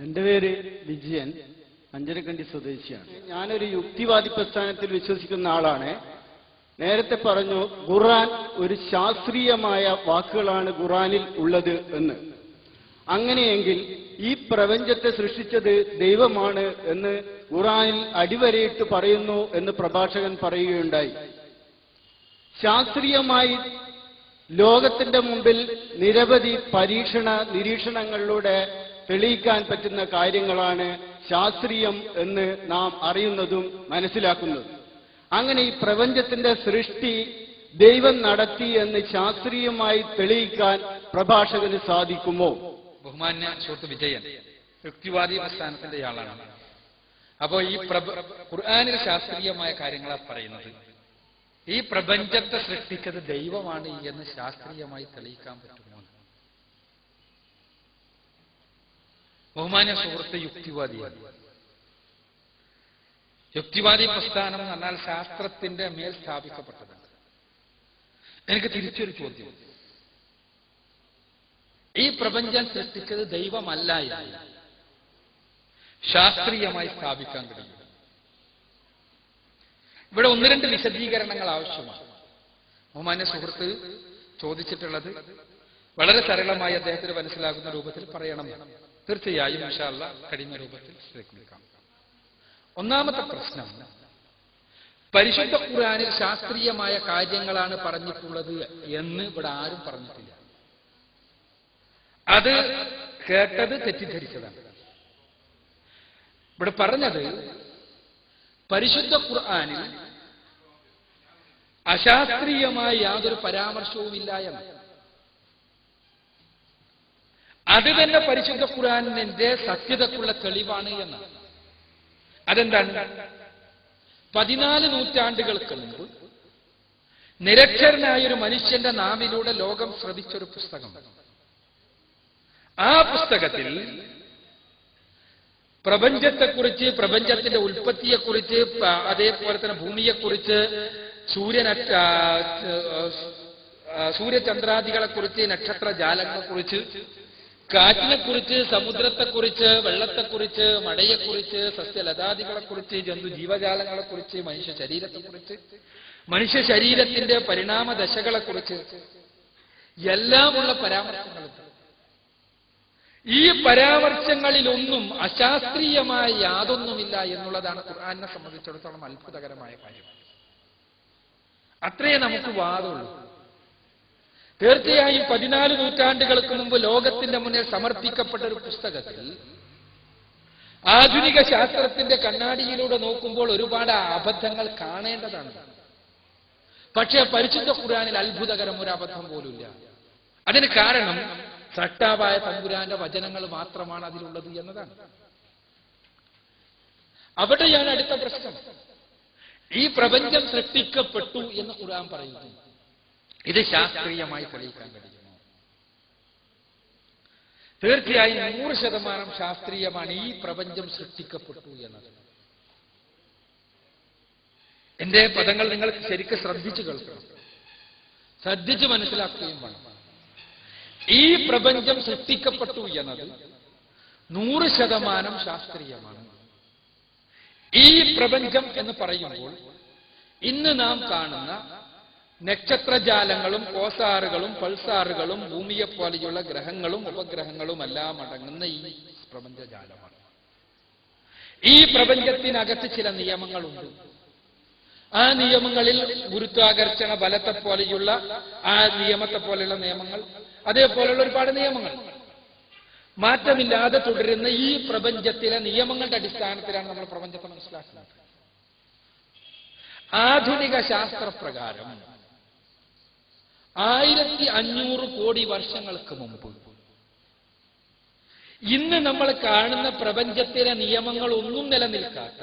എന്റെ പേര് വിജയൻ അഞ്ചരക്കണ്ടി സ്വദേശിയാണ്. ഞാനൊരു യുക്തിവാദി പ്രസ്ഥാനത്തിൽ വിശ്വസിക്കുന്ന ആളാണ്. നേരത്തെ പറഞ്ഞു ഖുർആൻ ഒരു ശാസ്ത്രീയമായ വാക്കുകളാണ് ഖുറാനിൽ ഉള്ളത് എന്ന്. അങ്ങനെയെങ്കിൽ ഈ പ്രപഞ്ചത്തെ സൃഷ്ടിച്ചത് ദൈവമാണ് എന്ന് ഖുറാനിൽ അടിവരയിട്ട് പറയുന്നു എന്ന് പ്രഭാഷകൻ പറയുകയുണ്ടായി. ശാസ്ത്രീയമായി ലോകത്തിന്റെ മുമ്പിൽ നിരവധി പരീക്ഷണ നിരീക്ഷണങ്ങളിലൂടെ തെളിയിക്കാൻ പറ്റുന്ന കാര്യങ്ങളാണ് ശാസ്ത്രീയം എന്ന് നാം അറിയുന്നതും മനസ്സിലാക്കുന്നതും. അങ്ങനെ ഈ പ്രപഞ്ചത്തിന്റെ സൃഷ്ടി ദൈവം നടത്തി എന്ന് ശാസ്ത്രീയമായി തെളിയിക്കാൻ പ്രഭാഷകന് സാധിക്കുമോ? ബഹുമാന്യ സുഹൃത്ത് വിജയൻ യുക്തിവാദി പ്രസ്ഥാനത്തിന്റെ ആളാണ്. അപ്പോ ഈ ഖുർആാനിൽ ശാസ്ത്രീയമായ കാര്യങ്ങളാണ് പറയുന്നത്. ഈ പ്രപഞ്ചത്തെ സൃഷ്ടിച്ചത് ദൈവമാണ് എന്ന് ശാസ്ത്രീയമായി തെളിയിക്കാൻ പറ്റുമോ? ബഹുമാന്യ സുഹൃത്ത് യുക്തിവാദിയാണ് യുക്തിവാദി പ്രസ്ഥാനം എന്ന് പറഞ്ഞാൽ ശാസ്ത്രത്തിന്റെ മേൽ സ്ഥാപിക്കപ്പെട്ടതാണ്. എനിക്ക് തിരിച്ചൊരു ചോദ്യം. ഈ പ്രപഞ്ചം സൃഷ്ടിച്ചത് ദൈവമല്ല എന്ന് ശാസ്ത്രീയമായി സ്ഥാപിക്കാൻ കഴിയും. ഇവിടെ ഒന്ന് രണ്ട് വിശദീകരണങ്ങൾ ആവശ്യമാണ്. ബഹുമാന്യ സുഹൃത്ത് ചോദിച്ചിട്ടുള്ളത് വളരെ സരളമായി അദ്ദേഹത്തിന് മനസ്സിലാകുന്ന രൂപത്തിൽ പറയണം. തീർച്ചയായും വിശാല കഠിന രൂപത്തിൽ ശ്രദ്ധിക്കാം ഒന്നാമത്തെ പ്രശ്നം പരിശുദ്ധ ഖുർആനിൽ ശാസ്ത്രീയമായ കാര്യങ്ങളാണ് പറഞ്ഞിട്ടുള്ളത് എന്ന് ഇവിടെ ആരും പറഞ്ഞിട്ടില്ല. അത് കേട്ടത് തെറ്റിദ്ധരിച്ചതാണ്. ഇവിടെ പറഞ്ഞത് പരിശുദ്ധ ഖുർആാനിൽ അശാസ്ത്രീയമായ യാതൊരു പരാമർശവുമില്ല എന്ന്. അത് തന്നെ പരിശുദ്ധ ഖുർആാനിന്റെ സത്യതക്കുള്ള തെളിവാണ് എന്ന്. അതെന്താണ്? പതിനാല് നൂറ്റാണ്ടുകൾക്ക് മുമ്പ് നിരക്ഷരനായ ഒരു മനുഷ്യന്റെ നാവിലൂടെ ലോകം ശ്രവിച്ചൊരു പുസ്തകം. ആ പുസ്തകത്തിൽ പ്രപഞ്ചത്തെക്കുറിച്ച് പ്രപഞ്ചത്തിന്റെ ഉൽപ്പത്തിയെക്കുറിച്ച് അതേപോലെ തന്നെ ഭൂമിയെക്കുറിച്ച് സൂര്യന സൂര്യചന്ദ്രാദികളെക്കുറിച്ച് നക്ഷത്ര ജാലങ്ങളെക്കുറിച്ച് കാറ്റിനെക്കുറിച്ച് സമുദ്രത്തെക്കുറിച്ച് വെള്ളത്തെക്കുറിച്ച് മഴയെക്കുറിച്ച് സസ്യലതാദികളെക്കുറിച്ച് ജന്തു ജീവജാലങ്ങളെക്കുറിച്ച് മനുഷ്യ ശരീരത്തെക്കുറിച്ച് മനുഷ്യ ശരീരത്തിന്റെ പരിണാമ ദശകളെക്കുറിച്ച് എല്ലാമുള്ള പരാമർശങ്ങളുണ്ട്. ഈ പരാമർശങ്ങളിലൊന്നും അശാസ്ത്രീയമായ യാതൊന്നുമില്ല എന്നുള്ളതാണ് ഖുർആാനെ സംബന്ധിച്ചിടത്തോളം അത്ഭുതകരമായ കാര്യം. അത്രയേ നമുക്ക് വാദമുള്ളൂ. തീർച്ചയായും പതിനാല് നൂറ്റാണ്ടുകൾക്ക് മുമ്പ് ലോകത്തിന്റെ മുന്നിൽ സമർപ്പിക്കപ്പെട്ട ഒരു പുസ്തകത്തിൽ ആധുനിക ശാസ്ത്രത്തിന്റെ കണ്ണാടിയിലൂടെ നോക്കുമ്പോൾ ഒരുപാട് അബദ്ധങ്ങൾ കാണേണ്ടതാണ്. പക്ഷേ പരിശുദ്ധ ഖുർആനിൽ അത്ഭുതകരം ഒരു അബദ്ധം പോലുമില്ല. അതിന് കാരണം സട്ടാവായ തമ്പുരാന്റെ വചനങ്ങൾ മാത്രമാണ് അതിലുള്ളത് എന്നതാണ്. അവിടെയാണ് അടുത്ത പ്രശ്നം. ഈ പ്രപഞ്ചം സൃഷ്ടിക്കപ്പെട്ടു എന്ന് ഖുർആൻ പറയുന്നു. ഇത് ശാസ്ത്രീയമായി തെളിയിക്കാൻ കഴിയുമോ? തീർച്ചയായും നൂറ് ശതമാനം ശാസ്ത്രീയമാണ് ഈ പ്രപഞ്ചം സൃഷ്ടിക്കപ്പെട്ടു എന്നത്. എന്റെ പദങ്ങൾ നിങ്ങൾ ശരിക്കും ശ്രദ്ധിച്ചു കേൾക്കണം. ശ്രദ്ധിച്ച് മനസ്സിലാക്കുകയും വേണം. ഈ പ്രപഞ്ചം സൃഷ്ടിക്കപ്പെട്ടു എന്നത് നൂറ് ശതമാനം ശാസ്ത്രീയമാണ്. ഈ പ്രപഞ്ചം എന്ന് പറയുമ്പോൾ ഇന്ന് നാം കാണുന്ന നക്ഷത്രജാലങ്ങളും കോസാറുകളും പൾസാറുകളും ഭൂമിയെപ്പോലെയുള്ള ഗ്രഹങ്ങളും ഉപഗ്രഹങ്ങളും എല്ലാം അടങ്ങുന്ന ഈ പ്രപഞ്ചജാലമാണ്. ഈ പ്രപഞ്ചത്തിനകത്ത് ചില നിയമങ്ങളുണ്ട്. ആ നിയമങ്ങളിൽ ഗുരുത്വാകർഷണ ബലത്തെ പോലെയുള്ള ആ നിയമത്തെ പോലെയുള്ള നിയമങ്ങൾ അതേപോലെയുള്ള ഒരുപാട് നിയമങ്ങൾ. മാറ്റമില്ലാതെ തുടരുന്ന ഈ പ്രപഞ്ചത്തിലെ നിയമങ്ങളുടെ അടിസ്ഥാനത്തിലാണ് നമ്മൾ പ്രപഞ്ചത്തെ മനസ്സിലാക്കുന്നത്. ആധുനിക ശാസ്ത്രപ്രകാരം ആയിരത്തി അഞ്ഞൂറ് കോടി വർഷങ്ങൾക്ക് മുമ്പ്. ഇന്ന് നമ്മൾ കാണുന്ന പ്രപഞ്ചത്തിലെ നിയമങ്ങൾ ഒന്നും നിലനിൽക്കാത്ത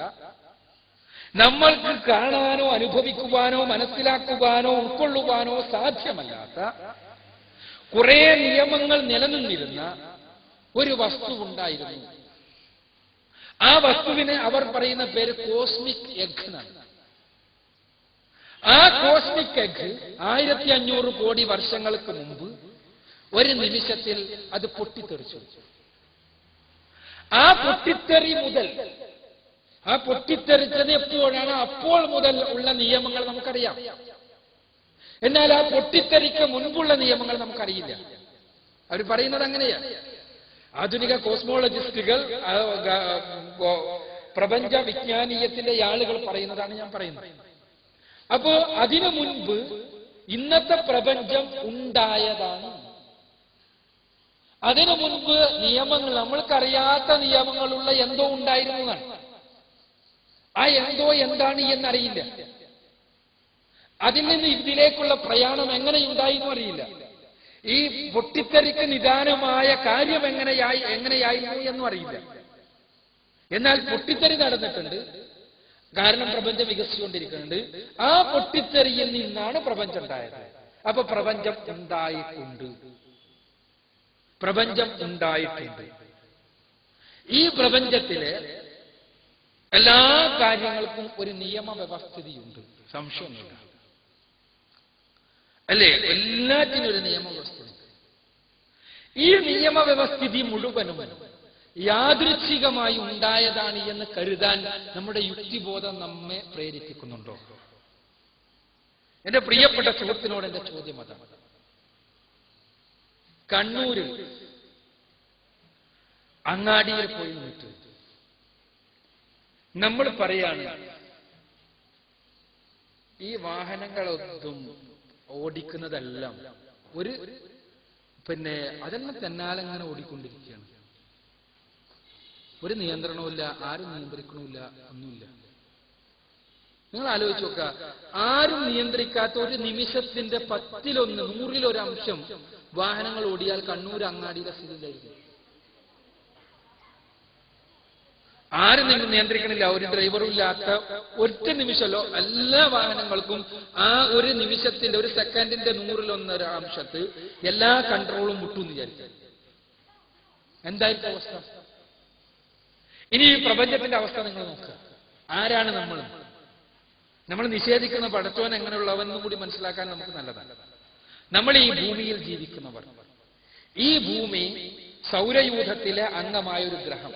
നമ്മൾക്ക് കാണാനോ അനുഭവിക്കുവാനോ മനസ്സിലാക്കുവാനോ ഉൾക്കൊള്ളുവാനോ സാധ്യമല്ലാത്ത കുറെ നിയമങ്ങൾ നിലനിന്നിരുന്ന ഒരു വസ്തു ഉണ്ടായിരുന്നു. ആ വസ്തുവിനെ അവർ പറയുന്ന പേര് കോസ്മിക് എന്നാണ് ആ കോസ്മിക് എഗ് ആയിരത്തി അഞ്ഞൂറ് കോടി വർഷങ്ങൾക്ക് മുമ്പ് ഒരു നിമിഷത്തിൽ അത് പൊട്ടിത്തെറിച്ചു. ആ പൊട്ടിത്തെറി മുതൽ ആ പൊട്ടിത്തെറിച്ചത് എപ്പോഴാണ്? അപ്പോൾ മുതൽ ഉള്ള നിയമങ്ങൾ നമുക്കറിയാം. എന്നാൽ ആ പൊട്ടിത്തെറിക്ക് മുൻപുള്ള നിയമങ്ങൾ നമുക്കറിയില്ല. അവർ പറയുന്നത് അങ്ങനെയാണ് ആധുനിക കോസ്മോളജിസ്റ്റുകൾ പ്രപഞ്ച വിജ്ഞാനീയത്തിന്റെ ആളുകൾ പറയുന്നതാണ് ഞാൻ പറയുന്നത്. അപ്പോ അതിനു മുൻപ് ഇന്നത്തെ പ്രപഞ്ചം ഉണ്ടായതാണ്. അതിനു മുൻപ് നിയമങ്ങൾ നമ്മൾക്കറിയാത്ത നിയമങ്ങളുള്ള എന്തോ ഉണ്ടായിരുന്നതാണ് ആ എന്തോ എന്താണ് എന്നറിയില്ല. അതിൽ നിന്ന് ഇതിലേക്കുള്ള പ്രയാണം എങ്ങനെ എങ്ങനെയുണ്ടായി അറിയില്ല. ഈ പൊട്ടിത്തെറിക്ക് നിദാനമായ കാര്യം എങ്ങനെയായി എങ്ങനെയായിരുന്നു എന്നും അറിയില്ല. എന്നാൽ പൊട്ടിത്തെറി നടന്നിട്ടുണ്ട്. കാരണം പ്രപഞ്ചം വികസിച്ചുകൊണ്ടിരിക്കുന്നുണ്ട്. ആ പൊട്ടിത്തെറിയിൽ നിന്നാണ് പ്രപഞ്ചം ഉണ്ടായത്. അപ്പൊ പ്രപഞ്ചം ഉണ്ടായിട്ടുണ്ട്. പ്രപഞ്ചം ഉണ്ടായിട്ടുണ്ട്. ഈ പ്രപഞ്ചത്തിലെ എല്ലാ കാര്യങ്ങൾക്കും ഒരു നിയമവ്യവസ്ഥിതിയുണ്ട്. സംശയമൊന്നുമില്ല. അല്ലേ? എല്ലാറ്റിനും ഒരു നിയമവ്യവസ്ഥ ഈ നിയമവ്യവസ്ഥിതി മുഴുവനും യാദൃച്ഛികമായി ഉണ്ടായതാണ് എന്ന് കരുതാൻ നമ്മുടെ യുക്തിബോധം നമ്മെ പ്രേരിപ്പിക്കുന്നുണ്ടോ? എന്റെ പ്രിയപ്പെട്ട സുഹൃത്തിനോട് എന്റെ ചോദ്യം അതാണ് കണ്ണൂരിൽ അങ്ങാടിയിൽ പോയി നിന്നിട്ട് നമ്മൾ പറയാണ് ഈ വാഹനങ്ങളൊന്നും ഓടിക്കുന്നതെല്ലാം ഒരു പിന്നെ അതെല്ലാം തന്നാലങ്ങനെ ഓടിക്കൊണ്ടിരിക്കുകയാണ്. ഒരു നിയന്ത്രണവുമില്ല ആരും നിയന്ത്രിക്കണമില്ല ഒന്നുമില്ല. നിങ്ങൾ ആലോചിച്ച് നോക്കുക. ആരും നിയന്ത്രിക്കാത്ത ഒരു നിമിഷത്തിന്റെ പത്തിലൊന്ന് നൂറിലൊരംശം വാഹനങ്ങൾ ഓടിയാൽ കണ്ണൂർ അങ്ങാടിയിലെ സ്ഥിതിയിലായിരിക്കും. ആരും നിങ്ങൾ നിയന്ത്രിക്കണില്ല ഒരു ഡ്രൈവറും ഇല്ലാത്ത ഒറ്റ നിമിഷമല്ലോ എല്ലാ വാഹനങ്ങൾക്കും ആ ഒരു നിമിഷത്തിന്റെ ഒരു സെക്കൻഡിന്റെ നൂറിലൊന്നൊരു അംശത്ത് എല്ലാ കൺട്രോളും മുട്ടും വിചാരിക്കും എന്തായിരിക്കും അവസ്ഥ? ഇനി ഈ പ്രപഞ്ചത്തിന്റെ അവസ്ഥ നിങ്ങൾ നോക്കുക ആരാണ് നമ്മൾ? നമ്മൾ നിഷേധിക്കുന്ന പടച്ചോൻ എങ്ങനെയുള്ളവെന്നും കൂടി മനസ്സിലാക്കാൻ നമുക്ക് നല്ലതാണ്. നമ്മൾ ഈ ഭൂമിയിൽ ജീവിക്കുന്നവർ. ഈ ഭൂമി സൗരയൂഥത്തിലെ അംഗമായ ഒരു ഗ്രഹം.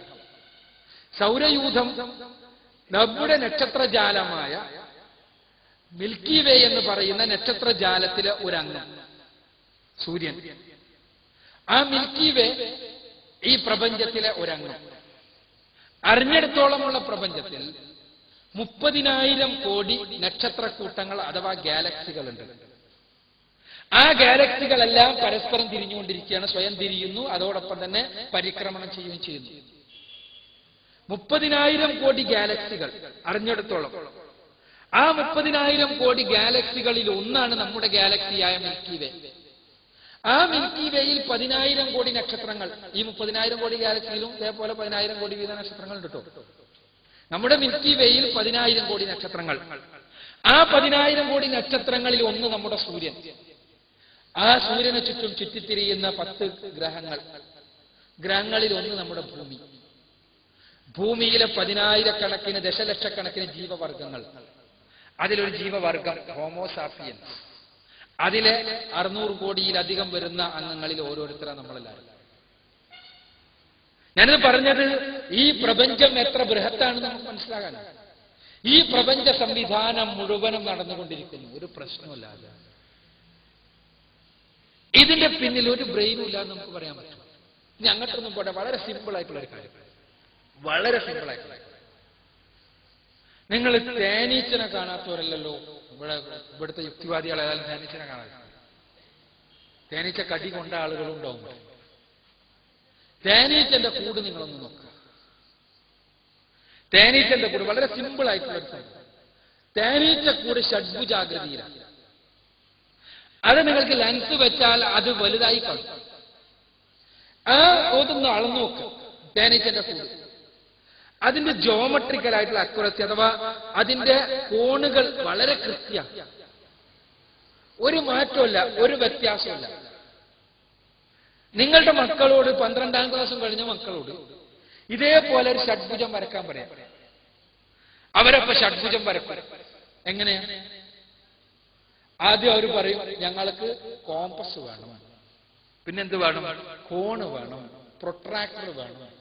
സൗരയൂഥം നമ്മുടെ നക്ഷത്രജാലമായ മിൽക്കി വേ എന്ന് പറയുന്ന നക്ഷത്രജാലത്തിലെ ഒരു ഒരംഗം. സൂര്യൻ. ആ മിൽക്കി വേ ഈ പ്രപഞ്ചത്തിലെ ഒരംഗം. അറിഞ്ഞിടത്തോളമുള്ള പ്രപഞ്ചത്തിൽ മുപ്പതിനായിരം കോടി നക്ഷത്രക്കൂട്ടങ്ങൾ അഥവാ ഗാലക്സികളുണ്ട്. ആ ഗാലക്സികളെല്ലാം പരസ്പരം തിരിഞ്ഞുകൊണ്ടിരിക്കുകയാണ് സ്വയം തിരിയുന്നു അതോടൊപ്പം തന്നെ പരിക്രമണം ചെയ്യുകയും ചെയ്യുന്നു. മുപ്പതിനായിരം കോടി ഗാലക്സികൾ അറിഞ്ഞെടുത്തോളം. ആ മുപ്പതിനായിരം കോടി ഗാലക്സികളിൽ ഒന്നാണ് നമ്മുടെ ഗാലക്സിയായ മിൽക്കി വേ. ആ മിൽക്കി വേയിൽ പതിനായിരം കോടി നക്ഷത്രങ്ങൾ ഈ മുപ്പതിനായിരം കോടി ഗാലക്സിയിലും ഇതേപോലെ പതിനായിരം കോടി വീത നക്ഷത്രങ്ങൾ കിട്ടും നമ്മുടെ മിൽക്കി വേയിൽ പതിനായിരം കോടി നക്ഷത്രങ്ങൾ. ആ പതിനായിരം കോടി നക്ഷത്രങ്ങളിൽ ഒന്ന് നമ്മുടെ സൂര്യൻ. ആ സൂര്യനെ ചുറ്റും ചുറ്റിത്തിരിയുന്ന പത്ത് ഗ്രഹങ്ങൾ. ഗ്രഹങ്ങളിൽ ഒന്ന് നമ്മുടെ ഭൂമി. ഭൂമിയിലെ പതിനായിരക്കണക്കിന് ദശലക്ഷക്കണക്കിന് ജീവവർഗങ്ങൾ അതിലൊരു ജീവവർഗം ഹോമോസാഫിയൻസ് അതിലെ അറുന്നൂറ് കോടിയിലധികം വരുന്ന അംഗങ്ങളിൽ ഓരോരുത്തരാണ് നമ്മളെല്ലാവരും ഞാനിത് പറഞ്ഞത് ഈ പ്രപഞ്ചം എത്ര ബൃഹത്താണെന്ന് നമുക്ക് മനസ്സിലാകാനാണ് ഈ പ്രപഞ്ച സംവിധാനം മുഴുവനും നടന്നുകൊണ്ടിരിക്കുന്നു. ഒരു പ്രശ്നമില്ലാതെ ഇതിന്റെ പിന്നിൽ ഒരു ബ്രെയിനും ഇല്ലാന്ന് നമുക്ക് പറയാൻ പറ്റും ഇനി അങ്ങോട്ടൊന്നും പോട്ടെ. വളരെ സിമ്പിൾ ആയിട്ടുള്ള ഒരു കാര്യം. വളരെ സിമ്പിൾ ആയിട്ടുള്ള നിങ്ങൾ തേനീച്ചനെ കാണാത്തവരല്ലല്ലോ. ഇവിടെ ഇവിടുത്തെ യുക്തിവാദികളായാലും തേനീച്ചനെ കാണാൻ. തേനീച്ച കടി കൊണ്ട ആളുകളും ഉണ്ടാവും. തേനീച്ചന്റെ കൂട് നിങ്ങളൊന്ന് നോക്കുക തേനീച്ചന്റെ കൂട് വളരെ സിമ്പിൾ ആയിട്ടുള്ള ഒരു തേനീച്ച കൂട് ഷഡ്ഭുജാകൃതിയിലാണ് അത് നിങ്ങൾക്ക് ലെൻസ് വെച്ചാൽ അത് വലുതായി കാണും. ആ ഓതൊന്ന് അളന്നു നോക്കുക തേനീച്ചന്റെ കൂട്. അതിന്റെ ജോമെട്രിക്കൽ ആയിട്ടുള്ള അക്യുറസി അഥവാ അതിന്റെ കോണുകൾ വളരെ കൃത്യ. ഒരു മാറ്റമല്ല ഒരു വ്യത്യാസമില്ല നിങ്ങളുടെ മക്കളോട് പന്ത്രണ്ടാം ക്ലാസ്സും കഴിഞ്ഞ മക്കളോട് ഇതേപോലെ ഒരു ഷഡ്ഭുജം വരക്കാൻ പറയാം. അവരപ്പോ ഷഡ്ഭുജം വരക്കും എങ്ങനെയാ ആദ്യം അവർ പറയും ഞങ്ങൾക്ക് കോമ്പസ് വേണം. പിന്നെന്ത് വേണം? കോണ് വേണം. പ്രൊട്രാക്ടർ വേണം.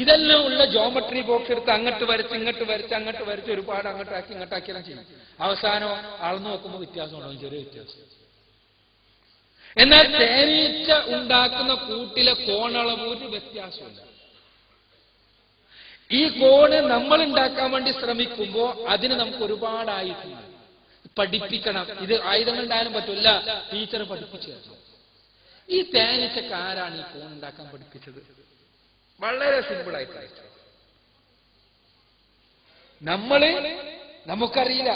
ഇതെല്ലാം ഉള്ള ജോമെട്രി ബോക്സ് എടുത്ത് അങ്ങോട്ട് വരച്ച് ഇങ്ങോട്ട് വരച്ച് അങ്ങോട്ട് വരച്ച് ഒരുപാട് അങ്ങോട്ടാക്കി ഇങ്ങോട്ടാക്കിയെല്ലാം ചെയ്യും. അവസാനം അളന്നു നോക്കുമ്പോൾ വ്യത്യാസം ഉണ്ടാവും ചെറിയ വ്യത്യാസം. എന്നാൽ തേനീച്ച ഉണ്ടാക്കുന്ന കൂട്ടിലെ കോണളവ് ഒരു വ്യത്യാസമില്ല. ഈ കോണ് നമ്മൾ ഉണ്ടാക്കാൻ വേണ്ടി ശ്രമിക്കുമ്പോൾ അതിന് നമുക്ക് ഒരുപാട് ആയുധങ്ങൾ. പഠിപ്പിക്കണം. ഇത് ആയുധങ്ങൾ ഉണ്ടായാലും പറ്റില്ല ടീച്ചർ പഠിപ്പിച്ചു ഈ തേനീച്ചക്കാരാണ് ഈ കോൺ ഉണ്ടാക്കാൻ പഠിപ്പിച്ചത്. വളരെ സിമ്പിൾ ആയിട്ട് നമ്മൾ നമുക്കറിയില്ല.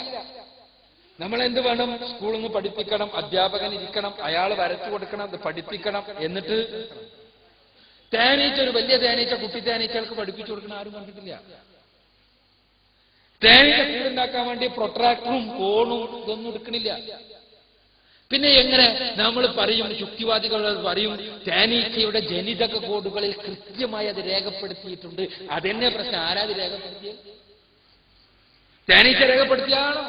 നമ്മൾ എന്ത് വേണം? സ്കൂളിൽ നിന്ന് പഠിപ്പിക്കണം അധ്യാപകൻ ഇരിക്കണം അയാൾ വരച്ചു കൊടുക്കണം അത് പഠിപ്പിക്കണം എന്നിട്ട് തേനീച്ച ഒരു വലിയ തേനീച്ച കുട്ടി തേനീച്ചകൾക്ക് പഠിപ്പിച്ചു കൊടുക്കണം ആരും കണ്ടിട്ടില്ല. തേനീച്ച കൂടുണ്ടാക്കാൻ വേണ്ടി പ്രൊട്രാക്ടറും കോണും ഇതൊന്നും എടുക്കണില്ല. പിന്നെ എങ്ങനെ നമ്മൾ പറയും യുക്തിവാദികൾ പറയും തേനീച്ചയുടെ ജനിതക കോഡുകളിൽ കൃത്യമായി അത് രേഖപ്പെടുത്തിയിട്ടുണ്ട്. അതെന്നെ പ്രശ്നം? ആരാത് രേഖപ്പെടുത്തിയത്? തേനീച്ച രേഖപ്പെടുത്തിയാണോ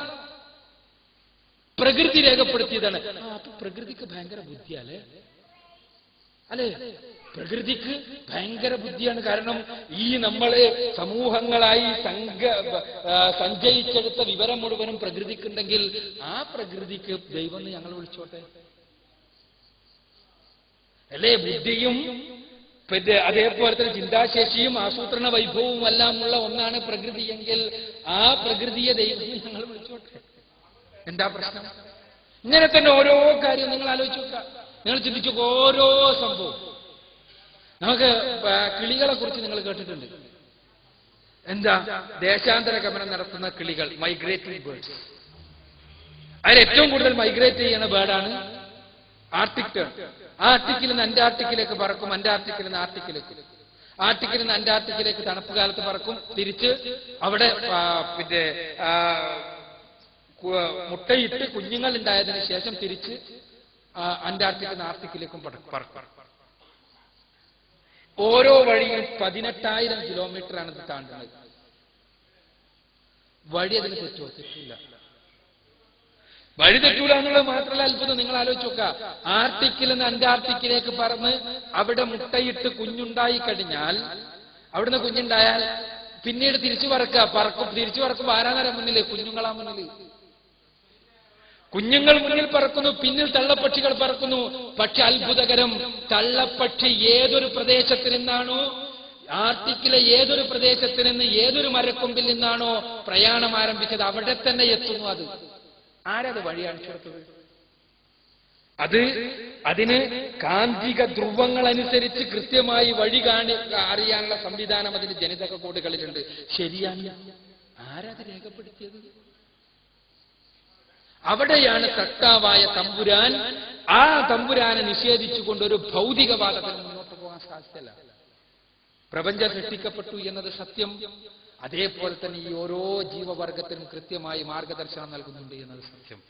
പ്രകൃതി രേഖപ്പെടുത്തിയതാണ്. അപ്പൊ പ്രകൃതിക്ക് ഭയങ്കര ബുദ്ധിയല്ലേ അല്ലേ? പ്രകൃതിക്ക് ഭയങ്കര ബുദ്ധിയാണ് കാരണം ഈ നമ്മളെ സമൂഹങ്ങളായി സംഘ സഞ്ചയിച്ചെടുത്ത വിവരം മുഴുവനും പ്രകൃതിക്കുണ്ടെങ്കിൽ ആ പ്രകൃതിക്ക് ദൈവം ഞങ്ങൾ വിളിച്ചോട്ടെ? അല്ലേ? ബുദ്ധിയും പിന്നെ അതേപോലെ തന്നെ ചിന്താശേഷിയും ആസൂത്രണ വൈഭവവും എല്ലാം ഉള്ള ഒന്നാണ് പ്രകൃതി എങ്കിൽ ആ പ്രകൃതിയെ ദൈവം ഞങ്ങൾ വിളിച്ചോട്ടെ? എന്താ പ്രശ്നം? ഇങ്ങനെ തന്നെ ഓരോ കാര്യം നിങ്ങൾ ആലോചിച്ചു നിങ്ങൾ ചിന്തിച്ചു ഓരോ സംഭവം. നമുക്ക് കിളികളെ കുറിച്ച് നിങ്ങൾ കേട്ടിട്ടുണ്ട്. എന്താ? ദേശാന്തര ഗമനം നടത്തുന്ന കിളികൾ മൈഗ്രേറ്റിംഗ് ബേർഡ്സ് അതിൽ ഏറ്റവും കൂടുതൽ മൈഗ്രേറ്റ് ചെയ്യുന്ന ബേർഡാണ് ആർട്ടിക് ടേൺ ആർട്ടിക്കിൽ നിന്ന് അന്റാർട്ടിക്കിലേക്ക് പറക്കും അന്റാർട്ടിക്കിൽ നിന്ന് ആർട്ടിക്കിലേക്ക്. ആർട്ടിക്കിൽ നിന്ന് അന്റാർട്ടിക്കിലേക്ക് തണുപ്പ് കാലത്ത് പറക്കും തിരിച്ച് അവിടെ പിന്നെ മുട്ടയിട്ട് കുഞ്ഞുങ്ങൾ ഉണ്ടായതിനു ശേഷം തിരിച്ച് ആ, അന്റാർട്ടിക്കിൽ ആർട്ടിക്കിലേക്കും പറക്കും. ഓരോ വഴിയും പതിനെട്ടായിരം കിലോമീറ്റർ ആണ് ഇത് താണ്ടുന്നത്. വഴി അതിന് തെറ്റുവച്ചിട്ടില്ല വഴി തെറ്റൂല എന്നുള്ളത് മാത്രമല്ല അത്ഭുതം. നിങ്ങൾ ആലോചിച്ച് നോക്കുക. ആർട്ടിക്കിൽ നിന്ന് അന്റാർട്ടിക്കിലേക്ക് പറന്ന് അവിടെ മുട്ടയിട്ട് കുഞ്ഞുണ്ടായി കഴിഞ്ഞാൽ അവിടുന്ന് കുഞ്ഞുണ്ടായാൽ പിന്നീട് തിരിച്ചു പറക്കുക. പറക്കും തിരിച്ചു പറക്കും ആരാന്നര മുന്നിൽ കുഞ്ഞുങ്ങളാ മുന്നിൽ. കുഞ്ഞുങ്ങൾ മുന്നിൽ പറക്കുന്നു പിന്നിൽ തള്ളപ്പക്ഷികൾ പറക്കുന്നു. പക്ഷെ അത്ഭുതകരം തള്ളപ്പക്ഷി ഏതൊരു പ്രദേശത്തിൽ നിന്നാണോ ആർട്ടിക്കിലെ ഏതൊരു പ്രദേശത്തിൽ നിന്ന് ഏതൊരു മരക്കൊമ്പിൽ നിന്നാണോ പ്രയാണം ആരംഭിച്ചത്? അവിടെ തന്നെ എത്തുന്നു അത്. ആരത് വഴി കൊടുത്തത് അത് അതിന് കാന്തിക ധ്രുവങ്ങൾ അനുസരിച്ച് കൃത്യമായി വഴി കാണി അറിയാനുള്ള സംവിധാനം അതിന് ജനിതക കോഡുകളിലുണ്ട്. ശരിയാണ്. ആരത് രേഖപ്പെടുത്തിയത്? അവിടെയാണ് തട്ടാവായ തമ്പുരാൻ. ആ തമ്പുരാനെ നിഷേധിച്ചുകൊണ്ട് ഒരു ഭൗതികവാദത്തിന് മുന്നോട്ട് പോകാൻ സാധ്യതയില്ല പ്രപഞ്ചം സൃഷ്ടിക്കപ്പെട്ടു എന്നത് സത്യം. അതേപോലെ തന്നെ ഈ ഓരോ ജീവവർഗത്തിനും കൃത്യമായി മാർഗദർശനം നൽകുന്നുണ്ട് എന്നത് സത്യം.